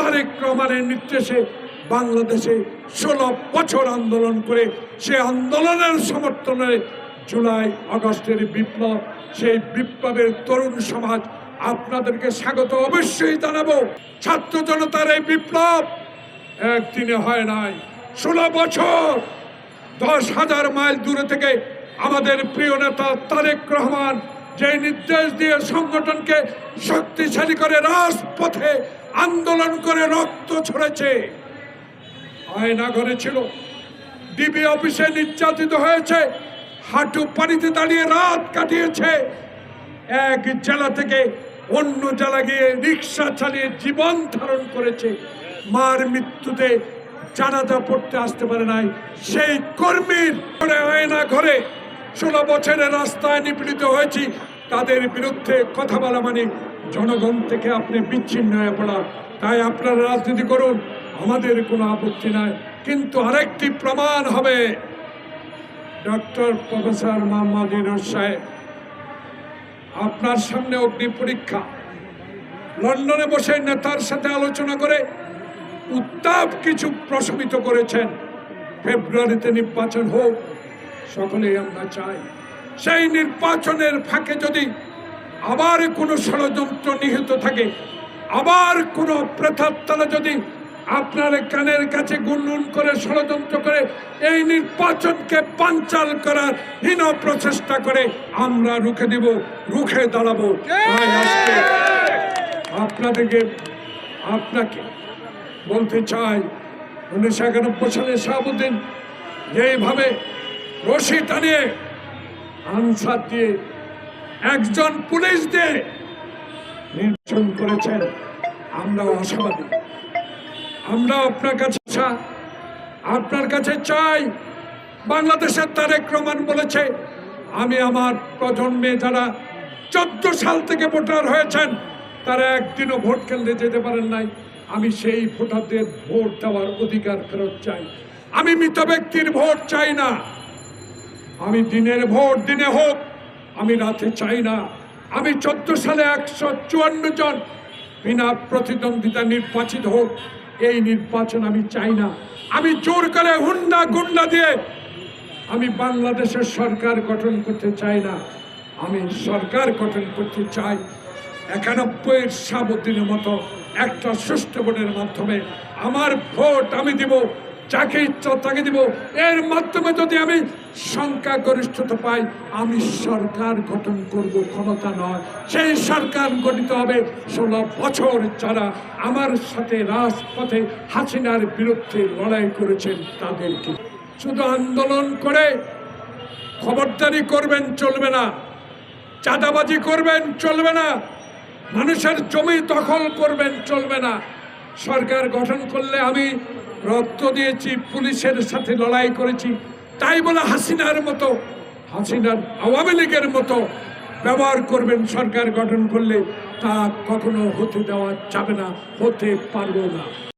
তারেক রহমানের নির্দেশে বাংলাদেশে ষোলো বছর আন্দোলন করে সে আন্দোলনের সমর্থনে জুলাই আগস্টের বিপ্লব, সেই বিপ্লবের তরুণ সমাজ আপনাদেরকে স্বাগত অবশ্যই জানাব। ছাত্র জনতার এই বিপ্লব একদিনে হয় নাই। ষোলো বছর, দশ হাজার মাইল দূরে থেকে আমাদের প্রিয় নেতা তারেক রহমান যে নির্দেশ দিয়ে সংগঠনকে শক্তিশালী করে রাজপথে আন্দোলন করে রক্ত ছড়েছে আয়না ঘরে ছিল। ডিবি অফিসে নির্যাতিত হয়েছে, হাঁটু পানিতে দাঁড়িয়ে রাত কাটিয়েছে। এক জেলা থেকে অন্য জেলা গিয়ে রিক্সা চালিয়ে জীবন ধারণ করেছে। মার মৃত্যুতে জানাজা পড়তে আসতে পারে নাই। সেই কর্মীর ঘরে, আয়না ঘরে ষোলো বছরের রাস্তায় নিপীড়িত হয়েছি, তাদের বিরুদ্ধে কথা বলা মানে জনগণ থেকে আপনি বিচ্ছিন্ন হয়ে পড়া। তাই আপনারা রাজনীতি করুন, আমাদের কোনো আপত্তি নাই। কিন্তু আরেকটি প্রমাণ হবে। ডক্টর প্রফেসর মোহাম্মদ ইউনুস সাহেব, আপনার সামনে অগ্নি পরীক্ষা। লন্ডনে বসে নেতার সাথে আলোচনা করে উত্তাপ কিছু প্রশমিত করেছেন। ফেব্রুয়ারিতে নির্বাচন হোক সকলেই আমরা চাই, সেই নির্বাচনের ফাঁকে যদি আবার কোনো ষড়যন্ত্র নিহিত থাকে, আবার কোনো প্রেতাত্মারা যদি আপনার কানের কাছে গুনগুন করে ষড়যন্ত্র করে এই নির্বাচনকে পাঞ্চাল করার হীন প্রচেষ্টা করে আমরা রুখে দিব, রুখে দাঁড়াবো। আপনাদেরকে, আপনাকে বলতে চাই, উনিশশো একানব্বই সালে শাহাবুদ্দিন যেইভাবে রশি টানে আনসার দিয়ে একজন পুলিশ দিয়ে নির্বাচন করেছেন। আমরা আশাবাদী। আমরা আপনার কাছে আপনার কাছে চাই। বাংলাদেশের তারেক রহমান বলেছে, আমি আমার প্রজন্মে যারা চোদ্দ সাল থেকে ভোটার হয়েছেন, তারা একদিনও ভোট কেন্দ্রে যেতে পারেন নাই। আমি সেই ভোটারদের ভোট দেওয়ার অধিকার ফেরত চাই। আমি মৃত ব্যক্তির ভোট চাই না। আমি দিনের ভোট দিনে হোক, আমি রাতে চাই না। আমি চোদ্দ সালে একশো চুয়ান্ন জন বিনা প্রতিদ্বন্দ্বিতা নির্বাচিত হোক, এই নির্বাচন আমি চাই না। আমি জোর করে হুন্ডা গুন্ডা দিয়ে আমি বাংলাদেশের সরকার গঠন করতে চাই না। আমি সরকার গঠন করতে চাই একানব্বইয়ের সাবুদ্দিনের মতো একটা সুষ্ঠু ভোটের মাধ্যমে। আমার ভোট আমি দিব যাকে ইচ্ছা তাকে দিব। এর মাধ্যমে যদি আমি সংখ্যাগরিষ্ঠতা পাই, আমি সরকার গঠন করব, ক্ষমতা নয়। সেই সরকার গঠিত হবে ষোলো বছর যারা আমার সাথে রাজপথে হাসিনার বিরুদ্ধে লড়াই করেছেন তাদেরকে। শুধু আন্দোলন করে খবরদারি করবেন চলবে না। চাঁদাবাজি করবেন চলবে না। মানুষের জমি দখল করবেন চলবে না। সরকার গঠন করলে আমি রক্ত দিয়েছি, পুলিশের সাথে লড়াই করেছি। তাই বলে হাসিনার মতো, হাসিনার আওয়ামী লীগের মতো ব্যবহার করবেন সরকার গঠন করলে তা কখনো হতে দেওয়া যাবে না, হতে পারব না।